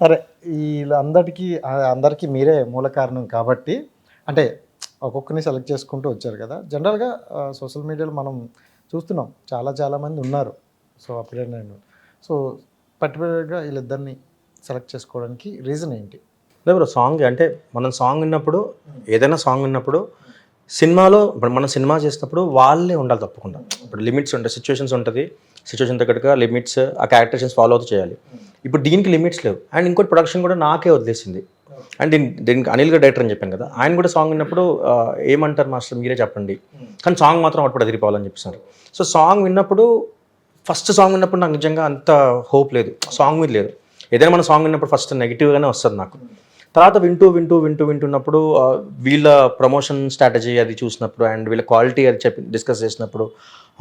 సరే వీళ్ళందరికీ అందరికీ మీరే మూల కారణం కాబట్టి అంటే ఒక్కొక్కరిని సెలెక్ట్ చేసుకుంటూ వచ్చారు కదా. జనరల్గా సోషల్ మీడియాలో మనం చూస్తున్నాం చాలా చాలామంది ఉన్నారు. సో అప్పుడే నేను. సో పర్టికులర్గా వీళ్ళిద్దరిని సెలెక్ట్ చేసుకోవడానికి రీజన్ ఏంటి? లేదు సాంగ్ అంటే మనం సాంగ్ విన్నప్పుడు ఏదైనా సాంగ్ విన్నప్పుడు సినిమాలో ఇప్పుడు మనం సినిమా చేసినప్పుడు వాళ్ళే ఉండాలి తప్పకుండా. ఇప్పుడు లిమిట్స్ ఉంటాయి సిచ్యువేషన్స్ ఉంటుంది. సిచ్యువేషన్ తగ్గట్టుగా లిమిట్స్ ఆ క్యారెక్టరేషన్స్ ఫాలో అవుతూ చేయాలి. ఇప్పుడు దీనికి లిమిట్స్ లేవు. అండ్ ఇంకోటి ప్రొడక్షన్ కూడా నాకే వదిలేసింది. అండ్ దీని దీనికి అనిల్ గారు డైరెక్టర్ అని చెప్పాను కదా ఆయన కూడా సాంగ్ విన్నప్పుడు ఏమంటారు మాస్టర్ మీరే చెప్పండి. కానీ సాంగ్ మాత్రం అప్పుడు అదిరిపోవాలని చెప్పేసారు. సో సాంగ్ విన్నప్పుడు ఫస్ట్ సాంగ్ విన్నప్పుడు నాకు నిజంగా అంత హోప్ లేదు. సాంగ్ మీద లేదు. ఏదైనా మన సాంగ్ విన్నప్పుడు ఫస్ట్ నెగిటివ్గానే వస్తుంది నాకు. తర్వాత వింటూ వింటూ వింటూ వింటున్నప్పుడు వీళ్ళ ప్రమోషన్ స్ట్రాటజీ అది చూసినప్పుడు అండ్ వీళ్ళ క్వాలిటీ అది చెప్పి డిస్కస్ చేసినప్పుడు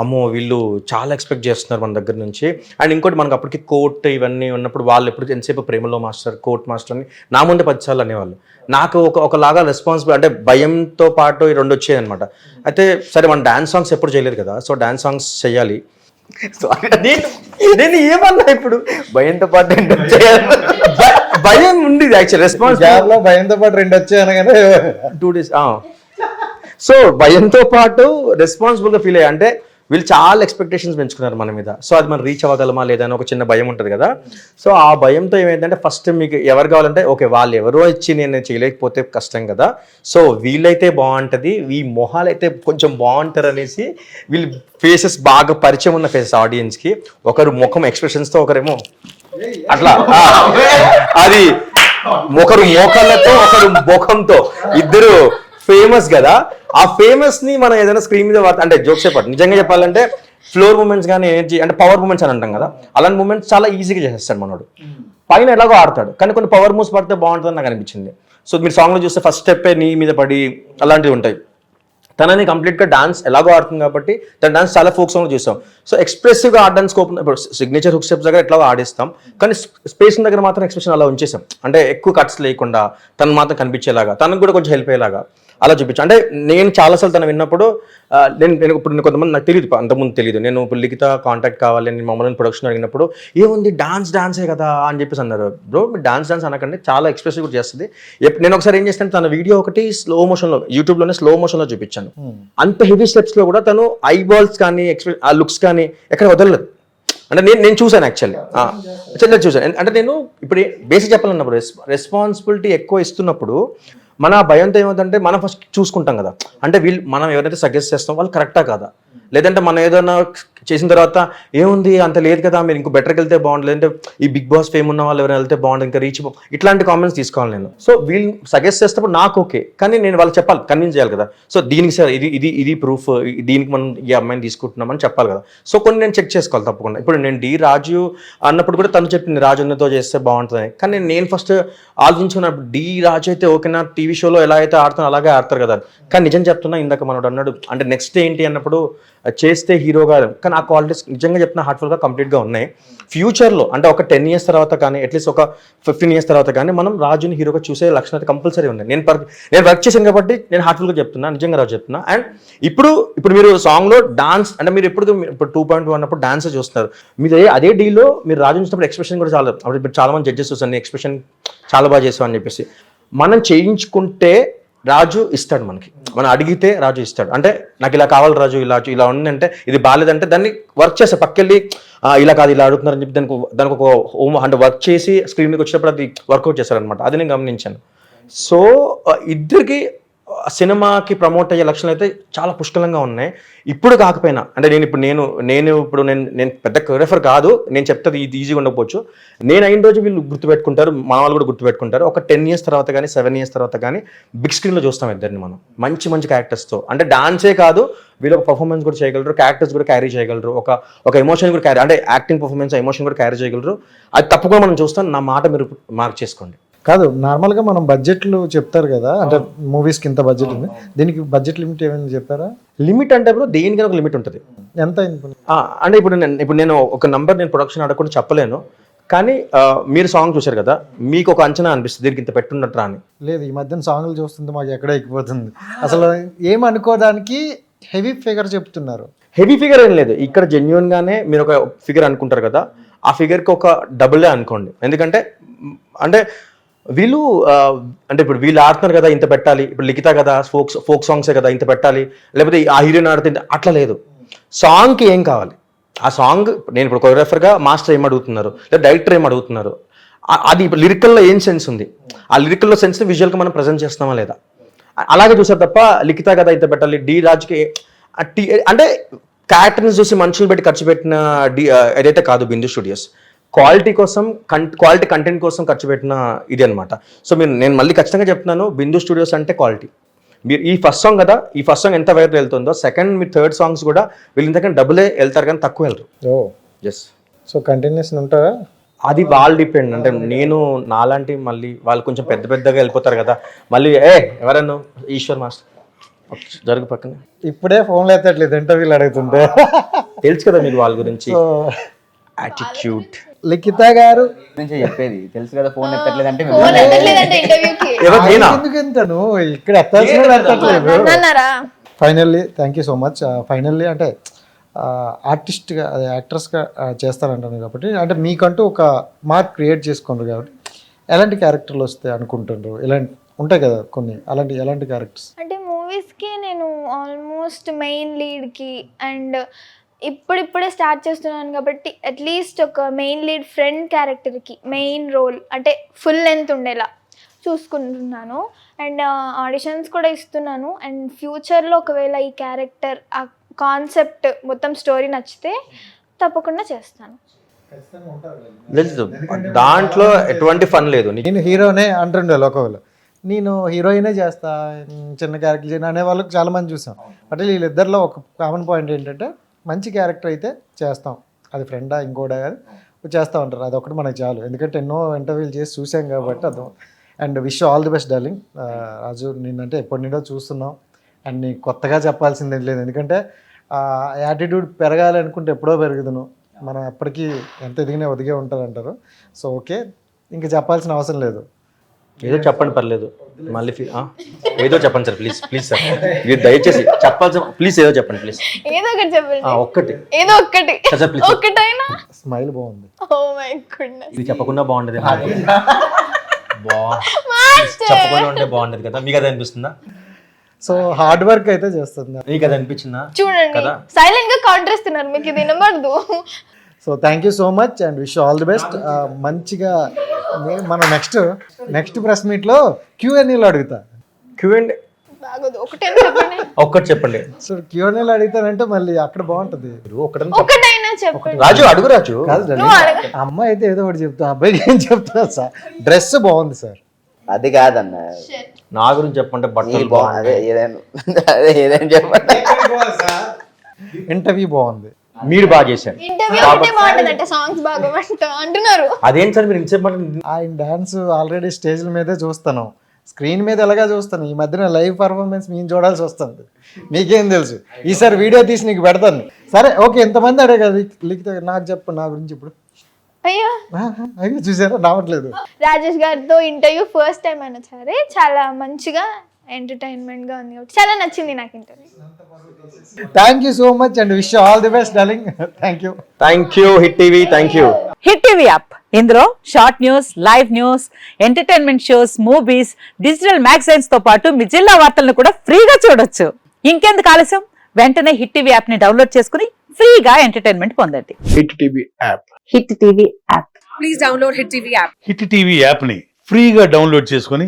అమ్మో వీళ్ళు చాలా ఎక్స్పెక్ట్ చేస్తున్నారు మన దగ్గర నుంచి. అండ్ ఇంకోటి మనకు అప్పటికి కోర్ట్ ఇవన్నీ ఉన్నప్పుడు వాళ్ళు ఎప్పుడు ఎంతసేపు ప్రేమలో మాస్టర్ కోర్ట్ మాస్టర్ అని నా ముందే పదిసార్లు అనేవాళ్ళు. నాకు ఒక ఒకలాగా రెస్పాన్సిబుల్ అంటే భయంతో పాటు ఈ రెండు వచ్చాయి అనమాట అయితే సరే మనం డ్యాన్స్ సాంగ్స్ ఎప్పుడు చేయలేదు కదా సో డ్యాన్స్ సాంగ్స్ చేయాలి. నేను నేను ఏమన్నా ఇప్పుడు భయంతో పాటు చేయాలి? భయం ఉంది యాక్చువల్ రెస్పాన్స్ జాబ్లో భయంతో పాటు రెండు అనగానే టూ డేస్ సో భయంతో పాటు రెస్పాన్సిబుల్గా ఫీల్ అయ్యా. అంటే వీళ్ళు చాలా ఎక్స్పెక్టేషన్స్ పెంచుకున్నారు మన మీద. సో అది మనం రీచ్ అవ్వగలమా లేదా అని ఒక చిన్న భయం ఉంటుంది కదా. సో ఆ భయంతో ఏమైందంటే ఫస్ట్ మీకు ఎవరు కావాలంటే ఓకే వాళ్ళు ఎవరో ఇచ్చి నేను చేయలేకపోతే కష్టం కదా. సో వీళ్ళైతే బాగుంటుంది ఈ మొహాలు అయితే కొంచెం బాగుంటారు అనేసి వీళ్ళు ఫేసెస్ బాగా పరిచయం ఉన్న ఫేసెస్ ఆడియన్స్కి ఒకరు ముఖం ఎక్స్ప్రెషన్స్తో ఒకరేమో అట్లా. అది ఒకరు మోకాళ్ళతో ఒకరు ముఖంతో. ఇద్దరు ఫేమస్ కదా. ఆ ఫేమస్ని మనం ఏదైనా స్క్రీన్ మీద అంటే జోక్స్ చెప్పాలి నిజంగా చెప్పాలంటే ఫ్లోర్ మూమెంట్స్ కానీ ఎనర్జీ అంటే పవర్ మూమెంట్స్ అని అంటాం కదా. అలాంటి మూమెంట్స్ చాలా ఈజీగా చేసేస్తాడు మనోడు. పైన ఎలాగో ఆడతాడు. కానీ కొన్ని పవర్ మూవ్స్ పడితే బాగుంటుందని నాకు అనిపించింది. సో మీరు సాంగ్లో చూస్తే ఫస్ట్ స్టెప్పే నీ మీద పడి అలాంటివి ఉంటాయి. తనని కంప్లీట్గా డాన్స్ ఎలాగో ఆడుతుంది కాబట్టి తన డాన్స్ చాలా ఫోక్ సాంగ్ చూస్తాం. సో ఎక్స్ప్రెసివ్గా ఆడడానికి స్కోప్ ఇప్పుడు సిగ్నేచర్ హుక్ స్టెప్స్ దగ్గర ఎట్లాగో ఆడిస్తాం. కానీ స్పేస్ దగ్గర మాత్రం ఎక్స్ప్రెషన్ అలా ఉంచేసాం. అంటే ఎక్కువ కట్స్ లేకుండా తను మాత్రం కనిపించేలాగా తనకు కూడా కొంచెం హెల్ప్ అయ్యేలాగా. అలా చూపించాం. అంటే నేను చాలాసార్లు తను విన్నప్పుడు నేను నేను ఇప్పుడు కొంతమంది నాకు తెలియదు అంతకుముందు తెలియదు నేను ఇప్పుడు లిఖిత కాంటాక్ట్ కావాలి నేను మమ్మల్ని ప్రొడక్షన్ అడిగినప్పుడు ఏముంది డాన్స్ డాన్సే కదా? అని చెప్పేసి అన్నారు. బ్రో మీరు డాన్స్ డాన్స్ అనకండి చాలా ఎక్స్ప్రెసివ్ కూడా చేస్తుంది. నేను ఒకసారి ఏం చేస్తాను తన వీడియో ఒకటి స్లో మోషన్లో యూట్యూబ్లోనే స్లో మోషన్లో చూపించాను. అంత హెవీ స్టెప్స్లో కూడా తను ఐ బాల్స్ కానీ ఎక్స్ప్రెస్ ఆ లుక్స్ కానీ ఎక్కడ వదలలేదు. అంటే నేను నేను చూశాను యాక్చువల్లీ యాక్చువల్లీ చూశాను. అంటే నేను ఇప్పుడు బేసిక్ చెప్పాలన్నప్పుడు రెస్పాన్సిబిలిటీ ఎక్కువ ఇస్తున్నప్పుడు మన భయంతో ఏమవుతుందంటే మనం ఫస్ట్ చూసుకుంటాం కదా. అంటే వీళ్ళు మనం ఎవరైతే సజెస్ట్ చేస్తాం వాళ్ళు కరెక్టా కాదా? లేదంటే మనం ఏదైనా చేసిన తర్వాత ఏముంది అంత లేదు కదా మీరు ఇంకో బెటర్కి వెళ్తే బాగుంటుంది అంటే ఈ బిగ్ బాస్ ఫేమ్ ఉన్న వాళ్ళు ఎవరైనా వెళ్తే బాగుంటుంది ఇంకా రీచ్ ఇట్లాంటి కామెంట్స్ తీసుకోవాలి నేను. సో వీళ్ళు సజెస్ట్ చేసేటప్పుడు నాకు ఓకే కానీ నేను వాళ్ళు చెప్పాలి కన్విన్స్ చేయాలి కదా. సో దీనికి సార్ ఇది ఇది ఇది ప్రూఫ్ దీనికి మనం ఈ అమ్మాయిని తీసుకుంటున్నామని చెప్పాలి కదా. సో కొన్ని నేను చెక్ చేసుకోవాలి తప్పకుండా. ఇప్పుడు నేను డి రాజు అన్నప్పుడు కూడా తను చెప్పింది రాజున్నతో చేస్తే బాగుంటుంది కానీ నేను- ఫస్ట్ ఆలోచించుకున్నప్పుడు డి రాజు అయితే ఓకేనా టీవీ షోలో ఎలా అయితే ఆడుతున్నా అలాగే ఆడతారు కదా కానీ నిజం చెప్తున్నా ఇందాక మనోడు అన్నాడు అంటే నెక్స్ట్ ఏంటి అన్నప్పుడు చేస్తే హీరోగా కానీ ఆ క్వాలిటీస్ నిజంగా చెప్తున్నా హార్ట్ఫుల్గా కంప్లీట్గా ఉన్నాయి. ఫ్యూచర్లో అంటే ఒక టెన్ ఇయర్స్ తర్వాత కానీ అట్లీస్ట్ ఒక ఫిఫ్టీన్ ఇయర్స్ తర్వాత కానీ మనం రాజుని హీరోగా చూసే లక్షణాలు కంపల్సరీ ఉన్నాయి నేను వర్క్ నేను వర్క్ చేశాను కాబట్టి నేను హార్ట్ఫుల్గా చెప్తున్నా నిజంగా రాజు చెప్తున్నా. అండ్ ఇప్పుడు ఇప్పుడు మీరు సాంగ్లో డాన్స్ అంటే మీరు ఎప్పుడు ఇప్పుడు టూ పాయింట్ వన్ అప్పుడు డాన్స్ చూస్తున్నారు. మీరు అదే- డీలో మీరు రాజు చూసినప్పుడు ఎక్స్ప్రెషన్ కూడా చాలా అప్పుడు చాలామంది చాలా మంది జడ్జెస్ చూస్తాను ఎక్స్ప్రెషన్ చాలా బాగా చేసావు అని చెప్పేసి. మనం చేయించుకుంటే రాజు ఇస్తాడు మనకి. మనం అడిగితే రాజు ఇస్తాడు. అంటే నాకు ఇలా కావాలి రాజు ఇలా ఇలా ఉందంటే ఇది బాగాలేదంటే దాన్ని వర్క్ చేస్తే పక్కెళ్ళి ఇలా కాదు ఇలా అడుగుతున్నారని చెప్పి దానికి దానికి ఒక హోమ్ అంటే వర్క్ చేసి స్క్రీన్ మీద వచ్చినప్పుడు అది వర్కౌట్ చేస్తారనమాట అది నేను గమనించాను. సో ఇద్దరికి సినిమాకి ప్రమోట్ అయ్యే లక్షణాలు అయితే చాలా పుష్కలంగా ఉన్నాయి. ఇప్పుడు కాకపోయినా అంటే నేను ఇప్పుడు నేను నేను ఇప్పుడు నేను నేను పెద్ద కొరియోగ్రఫర్ కాదు నేను చెప్తే ఇది ఈజీగా ఉండకపోవచ్చు. నేను అయిన రోజు వీళ్ళు గుర్తుపెట్టుకుంటారు మన వాళ్ళు కూడా గుర్తుపెట్టుకుంటారు. ఒక టెన్ ఇయర్స్ తర్వాత కానీ సెవెన్ ఇయర్స్ తర్వాత కానీ బిగ్ స్క్రీన్లో చూస్తాం ఇద్దరిని మనం. మంచి మంచి క్యారెక్టర్స్తో అంటే డాన్సే కాదు వీళ్ళు ఒక పర్ఫార్మెన్స్ కూడా చేయగలరు క్యారెక్టర్స్ కూడా క్యారీ చేయగలరు. ఒక ఒక ఎమోషన్ కూడా క్యారీ అంటే యాక్టింగ్ పర్ఫార్మెన్స్ ఎమోషన్ కూడా క్యారీ చేయగలరు. అది తప్పకుండా మనం చూస్తాం. నా మాట మీరు మార్క్ చేసుకోండి. కాదు నార్మల్గా మనం బడ్జెట్లు చెప్తారు కదా అంటే మూవీస్కి ఇంత బడ్జెట్ ఉంది. దీనికి బడ్జెట్ లిమిట్ ఏమైనా చెప్పారా? లిమిట్ అంటే బ్రో దేనికైనా ఒక లిమిట్ ఉంటుంది. ఎంత అంటే ఇప్పుడు నేను ఇప్పుడు నేను ఒక నంబర్ నేను ప్రొడక్షన్ అడగకుండా చెప్పలేను. కానీ మీరు సాంగ్ చూశారు కదా మీకు ఒక అంచనా అనిపిస్తుంది దీనికి ఇంత పెట్టున్నట్రా అని. లేదు ఈ మధ్యన సాంగ్లు చూస్తుంటే మాకు ఎక్కడ ఎక్కిపోతుంది అసలు ఏం అనుకోవడానికి హెవీ ఫిగర్ చెప్తున్నారు. హెవీ ఫిగర్ ఏం లేదు. ఇక్కడ జెన్యున్ గానే మీరు ఒక ఫిగర్ అనుకుంటారు కదా ఆ ఫిగర్కి ఒక డబుల్ అనుకోండి. ఎందుకంటే అంటే వీళ్ళు అంటే ఇప్పుడు వీళ్ళు ఆడుతున్నారు కదా ఇంత పెట్టాలి. ఇప్పుడు లిఖిత కదా ఫోక్ ఫోక్ సాంగ్సే కదా ఇంత పెట్టాలి. లేకపోతే ఆ హీరోయిన్ ఆడితే అట్లా లేదు. సాంగ్కి ఏం కావాలి? ఆ సాంగ్ నేను ఇప్పుడు కొరియోగ్రాఫర్గా మాస్టర్ ఏం అడుగుతున్నారు? లేదా డైరెక్టర్ ఏం అడుగుతున్నారు? అది ఇప్పుడు లిరికల్లో ఏం సెన్స్ ఉంది? ఆ లిరికల్లో సెన్స్ని విజువల్గా మనం ప్రజెంట్ చేస్తున్నామా లేదా? అలాగే చూసారు తప్ప లిఖిత కదా ఇంత పెట్టాలి డి రాజ్కి అంటే క్యారెక్టర్ని చూసి మనుషులు పెట్టి ఖర్చు పెట్టిన డి ఏదైతే కాదు బిందు స్టూడియోస్ క్వాలిటీ కోసం క్వాలిటీ కంటెంట్ కోసం ఖర్చు పెట్టిన ఇది అనమాట సో మీరు నేను మళ్ళీ ఖచ్చితంగా చెప్తున్నాను బిందు స్టూడియోస్ అంటే క్వాలిటీ. మీరు ఈ ఫస్ట్ సాంగ్ కదా ఈ ఫస్ట్ సాంగ్ ఎంత వైపు వెళ్తుందో సెకండ్ మీ థర్డ్ సాంగ్స్ కూడా వీళ్ళు ఇంతకంటే డబులే వెళ్తారు కానీ తక్కువ వెళ్తారు ఓ. ఎస్ సో కంటిన్యూషన్ ఉంటారా? అది వాళ్ళు డిపెండ్ అంటే నేను నాలాంటి మళ్ళీ వాళ్ళు కొంచెం పెద్ద పెద్దగా వెళ్ళిపోతారు కదా మళ్ళీ ఏ ఎవరన్నా? ఈశ్వర్ మాస్టర్. జరుగు పక్కన. ఇప్పుడే ఫోన్లో ఎత్తట్లేదు ఇంటర్వ్యూలు అడుగుతుంటే. తెలుసు కదా మీకు వాళ్ళ గురించి. యాటిట్యూడ్ లిఖిత గారు. నుంచి చెప్పేది. తెలుసు కదా ఫోన్ ఎవరు నేనా? ఎందుకు ఎంతను ఇక్కడ ఎత్తాల్సిన ఎత్తట్లేదు finally thank you so much finally అంటే ఆర్టిస్ట్గా అదే యాక్ట్రెస్గా చేస్తారంటాను కాబట్టి. అంటే మీకంటూ ఒక మార్క్ క్రియేట్ చేసుకుంటారు కాబట్టి. ఎలాంటి క్యారెక్టర్లు వస్తాయి అనుకుంటుండ్రు? ఇలాంటి ఉంటాయి కదా కొన్ని. అలాంటి ఎలాంటి క్యారెక్టర్స్ అంటే మూవీస్కి నేను ఆల్మోస్ట్ మెయిన్ లీడ్కి అండ్ ఇప్పుడిప్పుడే స్టార్ట్ చేస్తున్నాను కాబట్టి అట్లీస్ట్ ఒక మెయిన్ లీడ్ ఫ్రెండ్ క్యారెక్టర్కి మెయిన్ రోల్ అంటే ఫుల్ లెంత్ ఉండేలా చూసుకుంటున్నాను. అండ్ ఆడిషన్స్ కూడా ఇస్తున్నాను. అండ్ ఫ్యూచర్లో ఒకవేళ ఈ క్యారెక్టర్ ఆ కాన్సెప్ట్ మొత్తం స్టోరీ నచ్చితే తప్పకుండా చేస్తాను. దాంట్లో ఎటువంటి ఫన్ లేదు. నేను హీరోనే అంటుండే ఒకవేళ నేను హీరోయినే చేస్తా చిన్న క్యారెక్టర్ చేయను అనే వాళ్ళకి చాలా మంది చూసాం అంటే వీళ్ళిద్దరిలో ఒక కామన్ పాయింట్ ఏంటంటే మంచి క్యారెక్టర్ అయితే చేస్తాం. అది ఫ్రెండా ఇంకోడా కాదు చేస్తూ ఉంటారు. అది ఒకటి మనకు చాలు. ఎందుకంటే ఎన్నో ఇంటర్వ్యూలు చేసి చూసాం కాబట్టి అది and wish all the best darling. Raju నిన్నంటే ఎప్పటి నుండో చూస్తున్నాం. అండ్ నీకు కొత్తగా చెప్పాల్సింది లేదు. ఎందుకంటే యాటిట్యూడ్ పెరగాలి అనుకుంటే ఎప్పుడో పెరుగుదును. మనం ఎప్పటికీ ఎంత ఎదిగినా ఒదిగే ఉంటారంటారు సో ఓకే. ఇంకా చెప్పాల్సిన అవసరం లేదు. ఏదో చెప్పండి పర్లేదు. మళ్ళీ? ఏదో చెప్పండి సార్ ప్లీజ్ ప్లీజ్ సార్. మీరు దయచేసి చెప్పాల్సిన ప్లీజ్ ఏదో చెప్పండి ప్లీజ్ ఏదో ఒకటి చెప్పండి. ఒక్కటి. ఏదో ఒక్కటి. సరే, please. ఒక్కటైనా? స్మైల్ బాగుంది. Oh my goodness. ఇది చెప్పకుండా బాగుండేది. చెప్పకుండా ఉంటే బాగుండేది కదా. మీకు అది అనిపిస్తుందా? సో హార్డ్ వర్క్ అయితే చేస్తుంది? మీకు అది అనిపించిందా? చూడండి. కదా? సైలెంట్గా కౌంటర్ ఇస్తున్నారు మీకు ఇది వినబడదు. So thank you so much and wish all the best మంచిగా మన నెక్స్ట్ నెక్స్ట్ ప్రెస్ మీట్లో క్యూఎన్ఏలు అడుగుతా. క్యూ అండ్ బాగోదు ఒకటే చెప్పండి. ఒక్కటి చెప్పండి. సో క్యూఎన్ఏలు అడుగుతానంటే మళ్ళీ అక్కడ బాగుంటుంది. చెప్పండి. రాజు అడుగు రాజు. అమ్మాయి అయితే ఏదో ఒకటి చెప్తా అబ్బాయికి ఏం చెప్తా సార్? డ్రెస్ బాగుంది సార్. అది కాదన్న. నా గురించి చెప్పంటే నీ బట్టలు బా అదే ఏదైనా అదే ఏదైనా చెప్పండి. ఇంటర్వ్యూ బాగుంది. మీరు బాగా చేశారు. అదేం సార్ మీరు మాట్లాడి- ఆయన డాన్స్ ఆల్రెడీ స్టేజ్ల మీదే చూస్తాను. స్క్రీన్ మీద ఎలాగా చూస్తాను? ఈ మధ్యన లైవ్ పర్ఫార్మెన్స్ మేము చూడాల్సి వస్తుంది. మీకేం తెలుసు? ఈసారి వీడియో తీసి నీకు పెడతాను. సరే ఓకే ఎంతమంది అడే కదా లిఖిత నాకు చెప్పు నా గురించి ఇప్పుడు. అయ్యో. అయ్యో చూసారా? రావట్లేదు. రాజేష్ గారితో ఇంటర్వ్యూ ఫస్ట్ టైం అయినా సరే చాలా మంచిగా ఎంటర్టైన్మెంట్గా ఉంది చాలా నచ్చింది నాకు interview. Thank you so much and wish all the best darling thank you thank you hit TV thank you hit TV app ఇందులో short news live news entertainment shows movies digital మ్యాగజైన్స్తో పాటు మీ జిల్లా వార్తలను కూడా ఫ్రీగా చూడొచ్చు. ఇంకెందుకు ఆలస్యం? వెంటనే హిట్ టీవీ యాప్ని డౌన్లోడ్ చేసుకుని ఫ్రీగా ఎంటర్టైన్మెంట్ పొందండి. Hit TV app hit TV app hit TV యాప్ని ఫ్రీగా డౌన్లోడ్ చేసుకొని